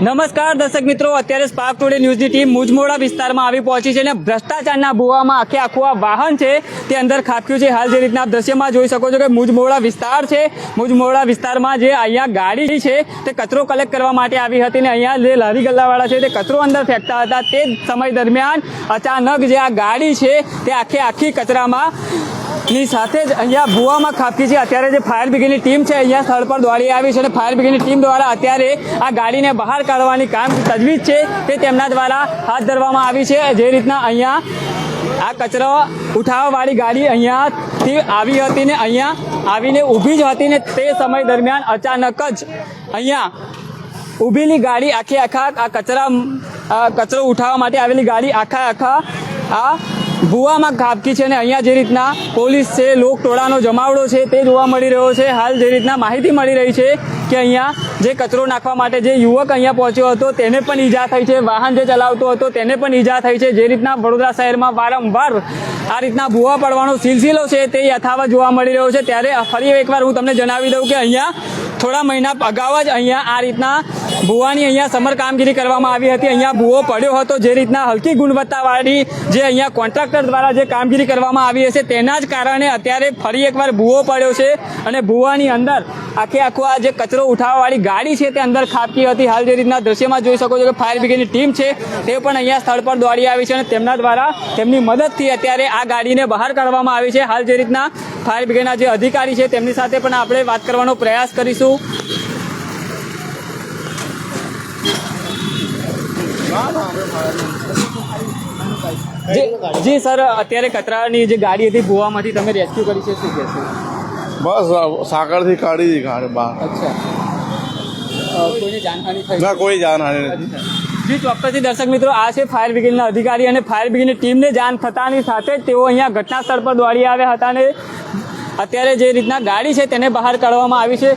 નમસ્કાર દર્શક મિત્રો, અત્યારે સ્પાર્ક ટુડે ન્યૂઝની ટીમ મુજમોડા વિસ્તારમાં આવી પહોંચી છે અને ભ્રષ્ટાચારના ભૂવામાં આખે આખું આ વાહન છે, તે અંદર ખાબક્યું છે. હાલ જે રીતના આપ દ્રશ્યમાં જોઈ શકો છો કે મુજમોડા વિસ્તાર છે. મુજમોડા વિસ્તારમાં જે અહીંયા ગાડી છે, તે કચરો કલેક્ટ કરવા માટે આવી હતી ને અહીંયા જે લારી ગલ્લાવાળા છે, તે કચરો અંદર ફેંકતા હતા. તે સમય દરમિયાન અચાનક જે આ ગાડી છે, તે આખે આખી કચરામાં ની સાથે જ અહીંયા ભૂવામાં ખાબકી છે. અત્યારે જે ફાયર બ્રિગેડની ટીમ છે, અહીંયા સ્થળ પર દોડી આવી છે અને ફાયર બ્રિગેડની ટીમ દ્વારા અત્યારે આ ગાડીને બહાર કાઢવાની કામ તજવીજ છે તે તેમના દ્વારા હાથ ધરવામાં આવી છે. જે રીતના અહીંયા આ કચરો ઉઠાવવાવાળી ગાડી અહીંયાથી આવી હતી ને અહીંયા આવીને ઊભી જ હતી ને તે સમય દરમિયાન અચાનક જ અહીંયા ઊભેલી ગાડી આખે આખા આ કચરા કચરો ઉઠાવવા માટે આવેલી ગાડી આખા આખા આ ભૂવામાં ખાબકી છે અને અહીંયા જે રીતના પોલીસ છે લોક ટોળાનો જમાવડો છે, તે જોવા મળી રહ્યો છે. હાલ જે રીતના માહિતી મળી રહી છે કે અહીંયા જે કચરો નાખવા માટે જે યુવક અહીંયા પહોંચ્યો હતો, તેને પણ ઈજા થઈ છે. વાહન જે ચલાવતો હતો, તેને પણ ઈજા થઈ છે. જે રીતના વડોદરા શહેરમાં વારંવાર આ રીતના ભૂવા પડવાનો સિલસિલો છે તે યથાવત જોવા મળી રહ્યો છે. ત્યારે ફરી એકવાર હું તમને જણાવી દઉં કે અહીંયા થોડા મહિના અગાઉ જ અહીંયા આ રીતના ભૂવાની અહીંયા સમર કામગીરી કરવામાં આવી હતી. અહીંયા ભૂવો પડ્યો હતો. જે રીતના હલકી ગુણવત્તાવાળી જે અહીંયા કોન્ટ્રાક્ટર દ્વારા જે કામગીરી કરવામાં આવી હશે, તેના જ કારણે અત્યારે ફરી એકવાર ભૂવો પડ્યો છે અને ભૂવાની અંદર આખે આખો આ જે કચરો ઉઠાવવાવાળી ગાડી છે તે અંદર ખાબકી હતી. હાલ જે રીતના દ્રશ્યમાં જોઈ શકો છો કે ફાયર બ્રિગેડની ટીમ છે તે પણ અહીંયા સ્થળ પર દોડી આવી છે અને તેમના દ્વારા તેમની મદદથી અત્યારે આ ગાડીને બહાર કાઢવામાં આવી છે. હાલ જે રીતના ફાયર બ્રિગેડના જે અધિકારી છે તેમની સાથે પણ આપણે વાત કરવાનો પ્રયાસ કરીશું. જી સર, અત્યારે કચરાની જે ગાડી હતી ભૂવામાંથી તમે રેસ્ક્યુ કરી છે, શું કહેશો? બસ સાગરથી કાઢી હતી ગાડી બહાર. ના કોઈ જાનહાની નથી. જી ચોક્કસથી દર્શક મિત્રો આ છે ફાયર બ્રિગેડના અધિકારી અને ફાયર બ્રિગેડની ટીમને જાણ થતાની સાથે તેઓ અહીંયા ઘટના સ્થળ પર દોડી આવ્યા હતા અને અત્યારે જે રીતના ગાડી છે તેને બહાર કાઢવામાં આવી છે.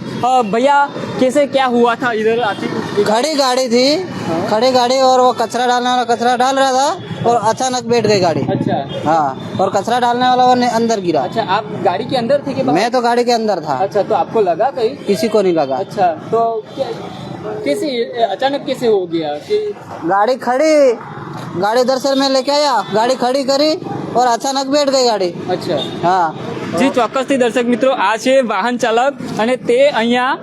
ભૈયા कैसे क्या हुआ था इधर आती खड़ी गाड़ी थी खड़ी गाड़ी और वो कचरा डालने वाला कचरा डाल रहा था और अचानक बैठ गई गाड़ी। अच्छा। हाँ और कचरा डालने वाला वो अंदर गिरा। अच्छा आप गाड़ी के अंदर थे कि मैं तो गाड़ी के अंदर था। अच्छा तो आपको लगा कहीं? किसी को नहीं लगा। अच्छा तो कैसे अचानक कैसे हो गया कि गाड़ी खड़ी गाड़ी से मैं लेके आया गाड़ी खड़ी करी और अचानक बैठ गई गाड़ी। अच्छा। हाँ જી, ચોક્કસથી દર્શક મિત્રો, આ છે વાહન ચાલક અને તે અહીંયા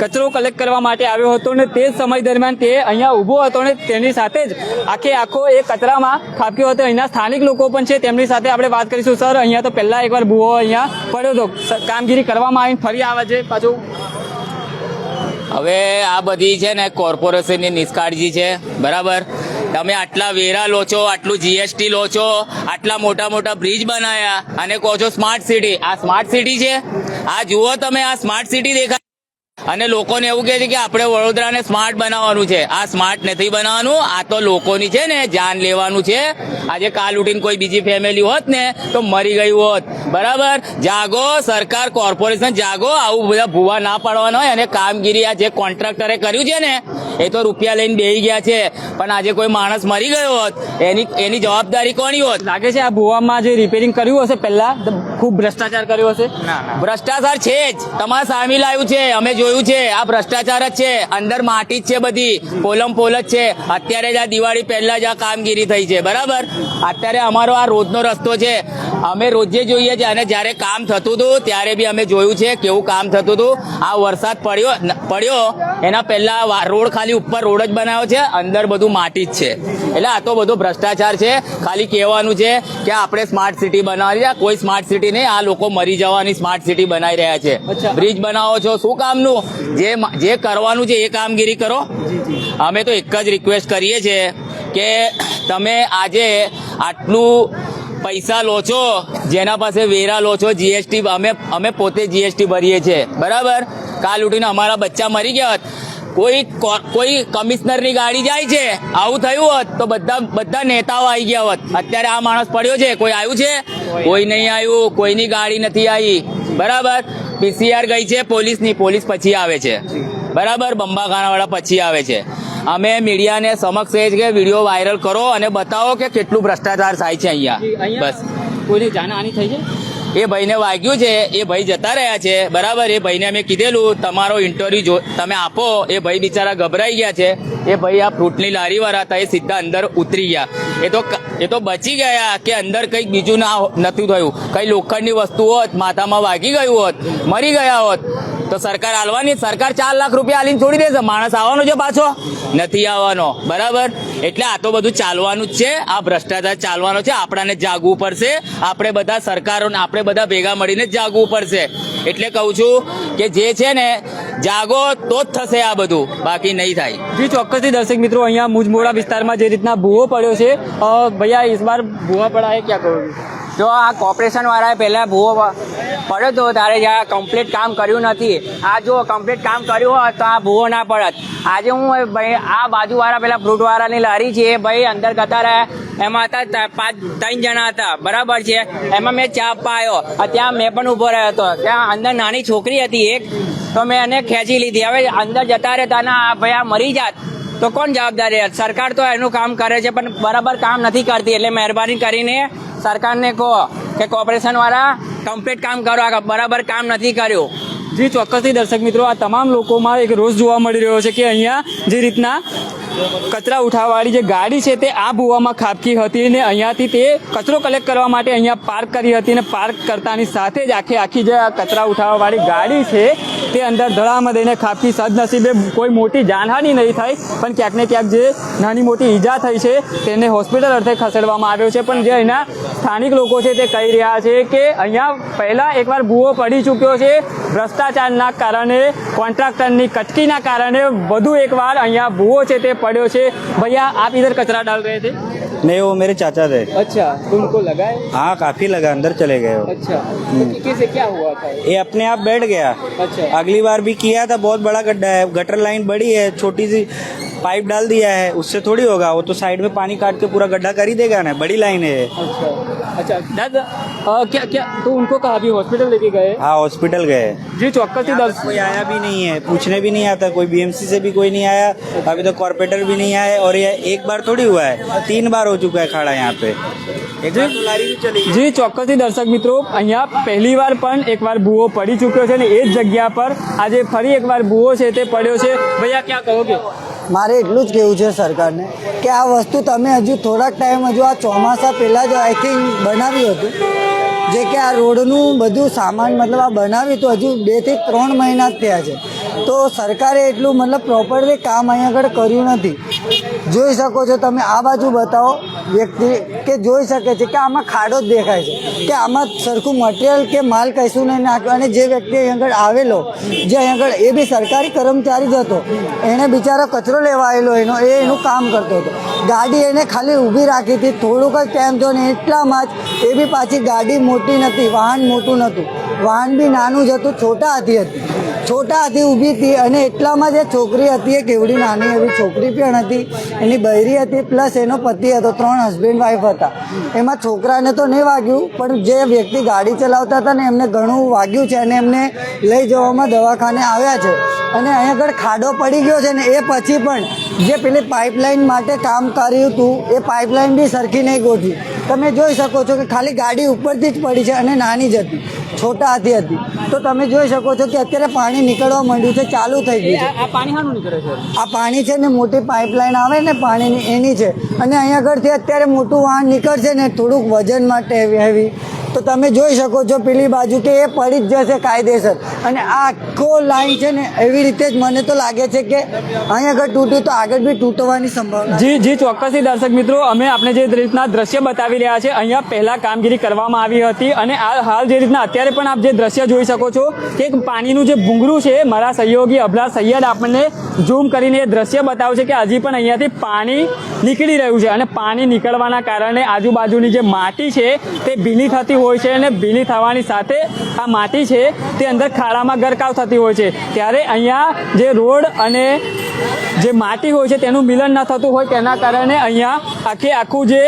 કચરો કલેક્ટ કરવા માટે આવ્યો હતો અને તે સમય દરમિયાન તે અહીંયા ઊભો હતો અને તેની સાથે જ આખે આખો એ કચરામાં ખાબક્યો હતો. અહીંના સ્થાનિક લોકો પણ છે, તેમની સાથે આપણે વાત કરીશું. સર, અહીંયા તો પહેલાં એકવાર ભૂવો અહીંયા પડ્યો હતો. કામગીરી કરવામાં આવીને ફરી આવે છે પાછું. હવે આ બધી છે ને કોર્પોરેશનની નિષ્કાળજી છે. બરાબર? તમે આટલા વેરા લો છો, આટલું જીએસટી લો છો, આટલા મોટા મોટા બ્રિજ બનાયા અને કહો છો સ્માર્ટ સિટી આ સ્માર્ટ સિટી છે? આ જુઓ તમે, આ સ્માર્ટ સિટી દેખાય અને લોકોને એવું કહે છે કે આપણે વડોદરાને સ્માર્ટ બનાવવાનું છે. આ સ્માર્ટ નથી બનાવવાનું આ તો લોકોની છે ને જાન લેવાનું છે. આજે કાલ ઉઠીને કોઈ બીજી ફેમિલી હોત ને તો મરી ગયું હોત. બરાબર? જાગો સરકાર કોર્પોરેશન જાગો આવું બધા ભૂવા ના પાડવાના હોય અને કામગીરી આ જે કોન્ટ્રાક્ટરે કર્યું છે ને એ તો રૂપિયા લઈને બેહી ગયા છે. પણ આજે કોઈ માણસ મરી ગયો હોત એની એની જવાબદારી કોની હોત? લાગે છે આ ભૂવામાં જે રિપેરિંગ કર્યું હશે પહેલા ખૂબ ભ્રષ્ટાચાર કર્યો હશે? ભ્રષ્ટાચાર છે જ. તમારા સામે લાવ્યું છે. અમે જોયું છે. આ ભ્રષ્ટાચાર જ છે. અંદર માટી જ છે બધી. પોલમ પોલ જ છે. અત્યારે જ આ દિવાળી પહેલા જ આ કામગીરી થઈ છે. બરાબર? અત્યારે અમારો આ રોજનો રસ્તો છે. અમે રોજે જોઈએ છીએ અને જ્યારે કામ થતું હતું ત્યારે બી અમે જોયું છે કેવું કામ થતું હતું. આ વરસાદ પડ્યો પડ્યો. એના પહેલા રોડ ખાલી ઉપર રોડ જ બનાવ્યો છે. અંદર બધું માટી જ છે. એટલે આ તો બધો ભ્રષ્ટાચાર છે. ખાલી કહેવાનું છે કે આપણે સ્માર્ટ સિટી બનાવી રહ્યા. કોઈ સ્માર્ટ સિટી નહીં. આ લોકો મરી જવાની સ્માર્ટ સિટી બનાવી રહ્યા છે. બ્રિજ બનાવો છો. શું કામનું? જે જે કરવાનું છે એ કામગીરી કરો. અમે તો એક જ રિક્વેસ્ટ કરીએ છીએ કે તમે આજે આટલું પૈસા લો છો જેના પાસે વેરા લો છો જીએસટી અમે અમે પોતે જીએસટી ભરીએ છીએ. બરાબર? કાલ ઉઠીને અમારા બચ્ચા મરી ગયા હોત કોઈ કોઈ કમિશનરની ગાડી જાય છે આવું થયું હોત તો બધા બધા નેતાઓ આવી ગયા હોત. અત્યારે આ માણસ પડ્યો છે કોઈ આવ્યું છે? કોઈ નહીં આવ્યું કોઈની ગાડી નથી આવી. બરાબર? પીસીઆર ગઈ છે પોલીસની પોલીસ પછી આવે છે. બરાબર? બંબાખાનાવાળા પછી આવે છે. અમે મીડિયાને સમક્ષ એ જ કે વીડિયો વાયરલ કરો અને બતાવો કે કેટલું ભ્રષ્ટાચાર થાય છે અહીંયા બસ. કોઈની જાનહાની થઈ છે? એ ભાઈને વાગ્યું છે, એ ભાઈ જતા રહ્યા છે. બરાબર, એ ભાઈને અમે કીધેલું, તમારો ઇન્ટરવ્યુ જો, તમે આપો. એ ભાઈ બિચારા ગભરાઈ ગયા છે. એ ભાઈ આ ફ્રૂટની લારી વાળા હતા, એ સીધા અંદર ઉતરી ગયા. એ તો એ તો બચી ગયા કે અંદર કંઈક બીજું ના નથી થયું. કઈ લોખંડની વસ્તુ હોત માથામાં વાગી ગયું હોત, મરી ગયા હોત. તો સરકાર હાલવાની સરકાર ચાર લાખ રૂપિયા હાલીને છોડી દેશે. માણસ આવવાનો છે પાછો. નથી આવવાનો. બરાબર? એટલે આ તો બધું ચાલવાનું જ છે. આ ભ્રષ્ટાચાર ચાલવાનો છે. આપણાને જાગવું પડશે. આપણે બધા સરકારોને, આપણે બધા ભેગા મળીને જાગવું પડશે. એટલે કહું છું કે જે છે ને, જાગો તો જ થશે આ બધું. બાકી નહીં થાય. જી, ચોક્કસથી દર્શક મિત્રો, અહીંયા મુજમોડા વિસ્તારમાં જે રીતના ભૂવો પડ્યો છે ભૈયા ઇસ બાર ભૂવા પડા ક્યાં કહોગે જો આ કોર્પોરેશન વાળાએ પહેલા ભૂવો પડ્યો તો તારે જ્યાં કમ્પ્લીટ કામ કર્યું નથી. આ જો કમ્પ્લીટ કામ કર્યું હોત તો આ ભૂવો ના પડત. આજે હું ભાઈ, આ બાજુવાળા પેલા ફ્રૂટવાળાની લારી છે ભાઈ અંદર જતા રહ્યા. એમાં હતા પાંચ, ત્રણ જણા હતા. બરાબર છે? એમાં મેં ચા પાયો. ત્યાં મેં પણ ઊભો રહ્યો હતો. ત્યાં અંદર નાની છોકરી હતી એક. તો મેં એને ખેંચી લીધી. હવે અંદર જતા રહેતા ના ભાઈ આ મરી જાત. તો કોણ જવાબદારી? સરકાર તો એનું કામ કરે છે, પણ બરાબર કામ નથી કરતી. એટલે મહેરબાની કરીને સરકારને કહો કે કોર્પોરેશન વાળા કમ્પ્લીટ કામ કરો. આ બરાબર કામ નથી કર્યું. જી, ચોક્કસથી દર્શક મિત્રો, આ તમામ લોકોમાં એક રોષ જોવા મળી રહ્યો છે કે અહીંયા જે રીતના કચરા ઉઠાવવાળી જે ગાડી છે તે આ ભૂવામાં ખાબકી હતી અને અહીંયાથી તે કચરો કલેક્ટ કરવા માટે અહીંયા પાર્ક કરી હતી અને પાર્ક કરતાની સાથે જ આખી આખી જે કચરા ઉઠાવવાવાળી ગાડી છે તે અંદર ધડામાં દઈને ખાબકી સદનસીબે કોઈ મોટી જાનહાનિ નહીં થઈ, પણ ક્યાંક ને ક્યાંક જે નાની મોટી ઈજા થઈ છે તેને હોસ્પિટલ અર્થે ખસેડવામાં આવ્યો છે. પણ જે અહીંના સ્થાનિક લોકો છે તે કહી રહ્યા છે કે અહીંયા પહેલાં એકવાર ભૂવો પડી ચૂક્યો છે. ભ્રષ્ટાચારના કારણે કોન્ટ્રાક્ટરની કટકીના કારણે વધુ એકવાર અહીંયા ભૂવો છે તે पड़े भैया आप इधर कचरा डाल रहे थे नहीं वो मेरे चाचा थे अच्छा तुमको लगा है हाँ काफ़ी लगा अंदर चले गए अच्छा तो क्या हुआ था ये अपने आप बैठ गया अच्छा अगली बार भी किया था बहुत बड़ा गड्ढा है गटर लाइन बड़ी है छोटी सी पाइप डाल दिया है उससे थोड़ी होगा वो तो साइड में पानी काट के पूरा गड्ढा कर ही देगा ना बड़ी लाइन है अच्छा अच्छा दादा अ, क्या क्या तो उनको कहा अभी हॉस्पिटल लेके गए हाँ हॉस्पिटल गए जी चौक्कस ही दर्श कोई आया भी नहीं है पूछने भी नहीं आता कोई बीएमसी से भी कोई नहीं आया अभी तो कॉर्पोरेटर भी नहीं आया और ये एक बार थोड़ी हुआ है तीन बार हो चुका है खाड़ा यहाँ पे एक बार तो लारी भी चली गई જી ચોક્કસથી દર્શક મિત્રો અહીંયા પહેલી વાર પણ એકવાર ભૂવો પડી ચૂક્યો છે ને એ જ જગ્યા પર આજે ફરી એકવાર ભૂવો છે તે પડ્યો છે ભૈયા ક્યાં કહોગે મારે એટલું જ કહેવું છે સરકારને કે આ વસ્તુ તમે હજુ થોડાક ટાઈમ હજુ આ ચોમાસા પહેલાં જ આઈ થિંક બનાવ્યું હતું. જે કે આ રોડનું બધું સામાન, મતલબ આ બનાવ્યું તો હજુ બેથી ત્રણ મહિના જ થયા છે. તો સરકારે એટલું મતલબ પ્રોપરલી કામ અહીંયા આગળ કર્યું નથી. જોઈ શકો છો તમે, આ બાજુ બતાવો વ્યક્તિ કે જોઈ શકે છે કે આમાં ખાડો જ દેખાય છે. કે આમાં સરખું મટીરિયલ કે માલ કશું નહીં નાખ્યો. અને જે વ્યક્તિ અહીં આગળ આવેલો, જે અહીં આગળ, એ બી સરકારી કર્મચારી જ હતો. એણે બિચારો કચરો લેવા આવેલો એનો, એ એનું કામ કરતો હતો. ગાડી એને ખાલી ઊભી રાખી હતી. થોડુંક જ ટાઈમ થયો ને એટલામાં જ એ બી પાછી ગાડી મોટી નથી, વાહન મોટું નહોતું. વાહન બી નાનું જ હતું, છોટા હાથી હતી છોટા હાથી ઊભી હતી અને એટલામાં જે છોકરી હતી એ કેવડી નાની એવી છોકરી પણ હતી, એની બૈરી હતી, પ્લસ એનો પતિ હતો, ત્રણ હસબન્ડ વાઈફ હતા. એમાં છોકરાને તો નહીં વાગ્યું, પણ જે વ્યક્તિ ગાડી ચલાવતા હતા ને, એમને ઘણું વાગ્યું છે અને એમને લઈ જવામાં દવાખાને આવ્યા છે. અને અહીં આગળ ખાડો પડી ગયો છે ને, એ પછી પણ જે પેલી પાઇપલાઇન માટે કામ કર્યું હતું, એ પાઇપલાઇન બી સરખી નહીં ગોઠવી. તમે જોઈ શકો છો કે ખાલી ગાડી ઉપરથી જ પડી છે અને નાની જ હતી, છોટા હાથી હતી. તો તમે જોઈ શકો છો કે અત્યારે પાણી નીકળવા માંડ્યું છે ચાલુ થઈ ગયું છે. આ પાણી નીકળે છે? આ પાણી છે ને મોટી પાઇપલાઇન આવે ને પાણીની એની છે. અને અહીંયા આગળથી અત્યારે મોટું વાહન નીકળશે ને થોડુંક વજન માટે હેવી તો તમે જોઈ શકો છો પેલી બાજુ કે એ પડી જ જશે કાયદેસર. અને આ આખો લાઈન છે ને એવી રીતે જ મને તો લાગે છે કે અહીંયા આગળ તૂટ્યું તો આગળ બી તૂટવાની સંભાવના જી જી ચોક્કસથી દર્શક મિત્રો અમે આપણે જે રીતના દ્રશ્ય બતાવી રહ્યા છે અહીંયા પહેલા કામગીરી કરવામાં આવી હતી. અને આ હાલ જે રીતના અત્યારે પણ આપ જે દ્રશ્ય જોઈ શકો છો કે પાણીનું જે ભૂંગળું છે મારા સહયોગી અભલા સૈયદ આપણને ઝૂમ કરીને એ દ્રશ્ય બતાવે છે કે હજી પણ અહીંયાથી પાણી નીકળી રહ્યું છે અને પાણી નીકળવાના કારણે આજુબાજુની જે માટી છે તે ભીની થતી હોય છે અને ભીની થવાની સાથે આ માટી છે તે અંદર ખાડામાં ગરકાવ થતી હોય છે. ત્યારે અહીંયા જે રોડ અને જે માટી હોય છે તેનું મિલન ન થતું હોય તેના કારણે અહીંયા આખે આખું જે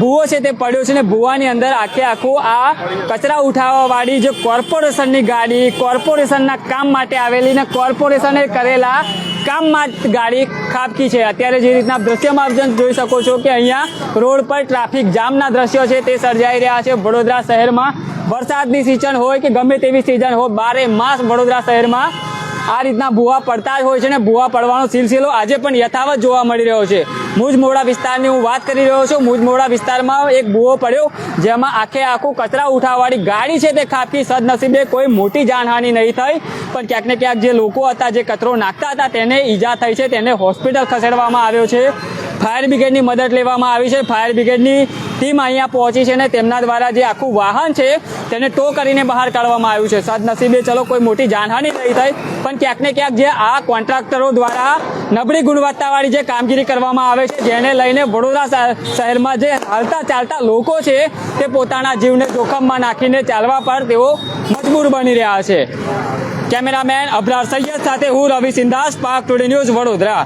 ભૂવો છે તે પડ્યો છે ને ભૂવાની અંદર આખે આખું આ કચરા ઉઠાવવાવાળી જે કોર્પોરેશનની ગાડી, કોર્પોરેશનના કામ માટે આવેલી ને કોર્પોરેશને કરેલા કામમાં ગાડી ખાબકી છે. અત્યારે જે રીતના દ્રશ્યમાં જોઈ શકો છો કે અહીંયા રોડ પર ટ્રાફિક જામના દ્રશ્યો છે, તે સર્જાઈ રહ્યા છે. વડોદરા શહેરમાં વરસાદની સિઝન હોય કે ગમે તેવી સિઝન હોય, બારે માસ વડોદરા શહેરમાં આ રીતના ભૂવા પડતા જ હોય છે ને ભૂવા પડવાનો સિલસિલો આજે પણ યથાવત જોવા મળી રહ્યો છે. મુજ મોડા વિસ્તારની હું વાત કરી રહ્યો છું. મુજ મોડા વિસ્તારમાં એક ભૂવો પડ્યો જેમાં આખે આખું કચરા ઉઠાવવાળી ગાડી છે તે ખાબકી સદનસીબે કોઈ મોટી જાનહાનિ નહીં થઈ. પણ ક્યાંક ને ક્યાંક જે લોકો હતા, જે કચરો નાખતા હતા, તેને ઈજા થઈ છે, તેને હોસ્પિટલ ખસેડવામાં આવ્યો છે. ફાયર બ્રિગેડની મદદ લેવામાં આવી છે. ફાયર બ્રિગેડની ટીમ અહીંયા પહોંચી છે અને તેમના દ્વારા જે આખું વાહન છે તેને ટો કરીને બહાર કાઢવામાં આવ્યું છે. સદનસીબે ચલો કોઈ મોટી જાનહાનિ નહીં થઈ, પણ ક્યાંક ને ક્યાંક જે આ કોન્ટ્રાક્ટરો દ્વારા નબળી ગુણવત્તાવાળી જે કામગીરી કરવામાં આવે છે, જેને લઈને વડોદરા શહેરમાં જે હાલતા ચાલતા લોકો છે, તે પોતાના જીવને જોખમમાં નાખીને ચાલવા પર તેઓ મજબૂર બની રહ્યા છે. કેમેરામેન અબરાર સૈયદ સાથે હું રવિ સિંધાસ પાક ટુડે ન્યૂઝ વડોદરા.